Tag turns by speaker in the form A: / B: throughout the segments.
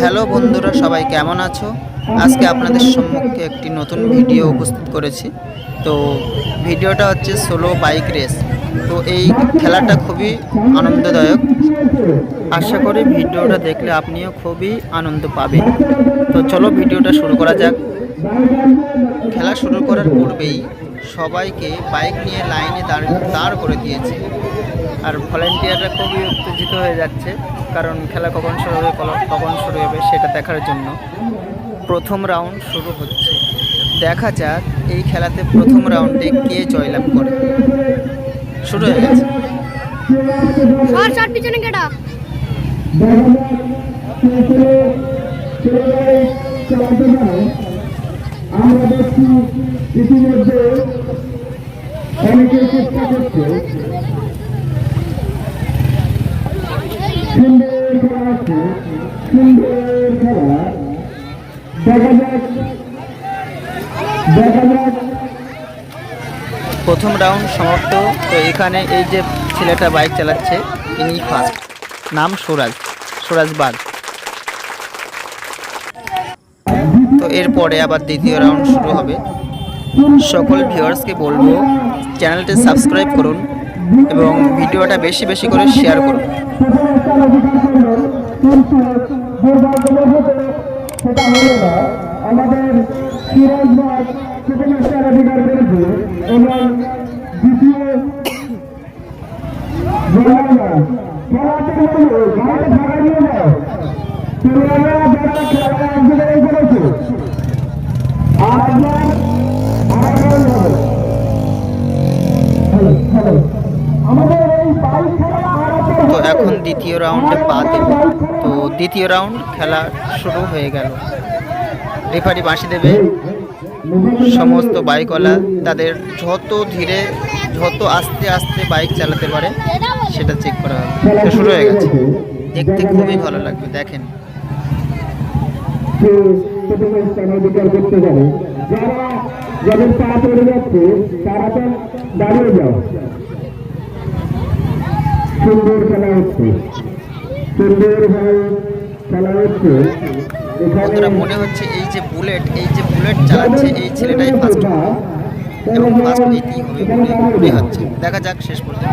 A: Hello বন্ধুরা, সবাই কেমন আছো? আজকে আপনাদের সম্মুখে একটি নতুন ভিডিও উপস্থিত করেছি। তো ভিডিওটা হচ্ছে সোলো বাইক রেস। তো এই খেলাটা খুবই আনন্দদায়ক। আশা করি ভিডিওটা দেখলে আপনিও খুবই আনন্দ পাবেন। তো চলো ভিডিওটা শুরু করা যাক। খেলা শুরু করার পূর্বেই সবাইকে বাইক নিয়ে লাইনে দাঁড় দাঁড় করে দিয়েছে। আর ভলেন্টিয়াররা খুবই উত্তেজিত হয়ে যাচ্ছে কারণ খেলা কখন শুরু হবে কল- কখন শুরু হবে সেটা দেখার জন্য। প্রথম রাউন্ড শুরু হচ্ছে। দেখা যাক এই খেলাতে প্রথম রাউন্ডে কে জয়লাভ করে। শুরু হয়ে গেছে।
B: সর সর পিছনে কেটা
C: আমরা দেখছি ইতিমধ্যে অনেকে চেষ্টা করছে। সুন্দর খেলা আছে। সুন্দর খেলা। দেখা যাক। দেখা যাক।
A: প্রথম রাউন্ড সমাপ্ত। তো এখানে এই যে ছেলেটা বাইক চালাচ্ছে, ইনি ফার্স্ট নাম সুরাজ। সুরাজ বাগ তো এরপরে আবার দ্বিতীয় রাউন্ড শুরু হবে। সকল ভিউয়ার্সকে বলব চ্যানেলটি সাবস্ক্রাইব করুন এবং ভিডিওটা বেশি বেশি করে শেয়ার করুন।
C: আমাদের অধিকার করেছে এবং দ্বিতীয় জয়ানা খেলাতে হলো গাড়িতে
A: তো এখন দ্বিতীয় রাউন্ডে পা দেব। তো দ্বিতীয় রাউন্ড খেলা শুরু হয়ে গেল। রেফারি বাঁশি দেবে। সমস্ত বাইকওয়ালা তাদের যত ধীরে, যত আস্তে আস্তে বাইক চালাতে পারে, সেটা চেক করা হবে। শুরু হয়ে গেছে। দেখতে খুবই ভালো লাগবে, দেখেন।
C: প্রথমে স্থান অধিকার করতে পারে যারা যাদের পা পড়ে যাচ্ছে তারা তো দাঁড়িয়ে যাও। সুন্দর খেলা হচ্ছে। সুন্দর ভাবে খেলা হচ্ছে।
A: বন্ধুরা মনে হচ্ছে এই যে বুলেট এই যে বুলেট চালাচ্ছে এই ছেলেটাই ফার্স্ট এবং ফার্স্ট এটি হবে মনে হচ্ছে দেখা যাক শেষ পর্যন্ত।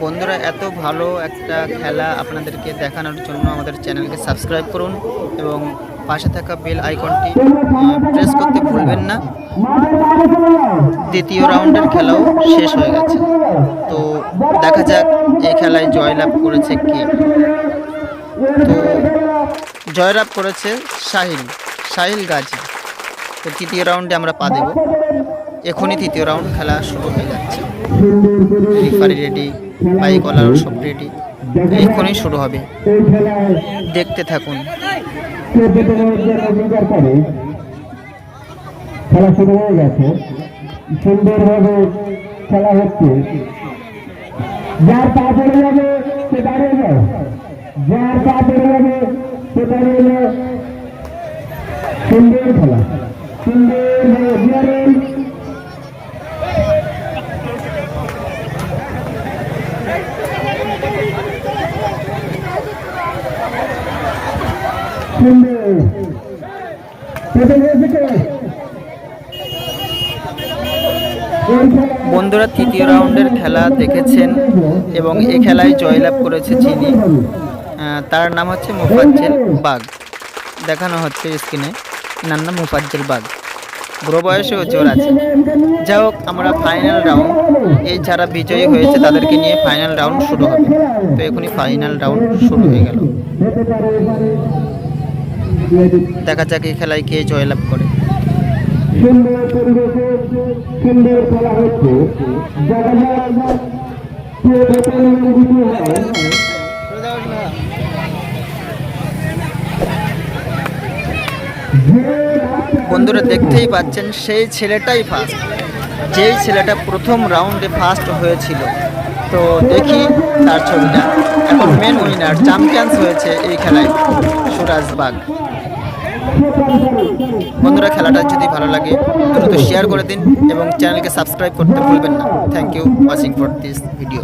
A: বন্ধুরা এত ভালো একটা খেলা আপনাদেরকে দেখানোর জন্য আমাদের চ্যানেলকে সাবস্ক্রাইব করুন এবং পাশে থাকা বেল আইকনটি প্রেস করতে ভুলবেন না। দ্বিতীয় রাউন্ডের খেলাও শেষ হয়ে গেছে। তো দেখা যাক এই খেলায় জয়লাভ করেছে কে। তো জয়লাভ করেছে সাহিল সাহিল গাজী। তো তৃতীয় রাউন্ডে আমরা পা দেব। এখনই তৃতীয় রাউন্ড খেলা শুরু হয়ে যাচ্ছে। রিফারি রেডি বাইকওয়ালারও সব রেডি এখনই শুরু হবে। দেখতে থাকুন।
C: খেলা শুরু হয়ে গেছে, সুন্দরভাবে খেলা হচ্ছে। যার পা পড়ে যাবে, সে দাঁড়িয়ে যাও। যার পা পড়ে যাবে, সে দাঁড়িয়ে যাও। সুন্দর খেলা।
A: বন্ধুরা তৃতীয় রাউন্ডের খেলা দেখেছেন এবং এই খেলায় জয়লাভ করেছে আহ, তার নাম হচ্ছে মুফাজ্জেল বাগ। দেখানো হচ্ছে স্ক্রিনে নার নাম মুফাজ্জেল বাগ। বুড়ো বয়সেও জোর আছে। যাই হোক আমরা ফাইনাল রাউন্ড এই যারা বিজয়ী হয়েছে তাদেরকে নিয়ে ফাইনাল রাউন্ড শুরু হবে। তো এখনই ফাইনাল রাউন্ড শুরু হয়ে গেল। দেখা যাক এই খেলায় কে জয়লাভ করে।
C: সুন্দর পরিবেশে সুন্দর খেলা হচ্ছে।
A: বন্ধুরা দেখতেই পাচ্ছেন সেই ছেলেটাই ফার্স্ট যেই ছেলেটা প্রথম রাউন্ডে ফার্স্ট হয়েছিল। তো দেখি তার ছবিটা। এখন মেন উইনার চ্যাম্পিয়ন্স হয়েছে এই খেলায় সুরাজবাগ বন্ধুরা, খেলাটা যদি ভালো লাগে, দ্রুত শেয়ার করে দিন এবং চ্যানেলকে সাবস্ক্রাইব করতে ভুলবেন না। Thank you watching for this video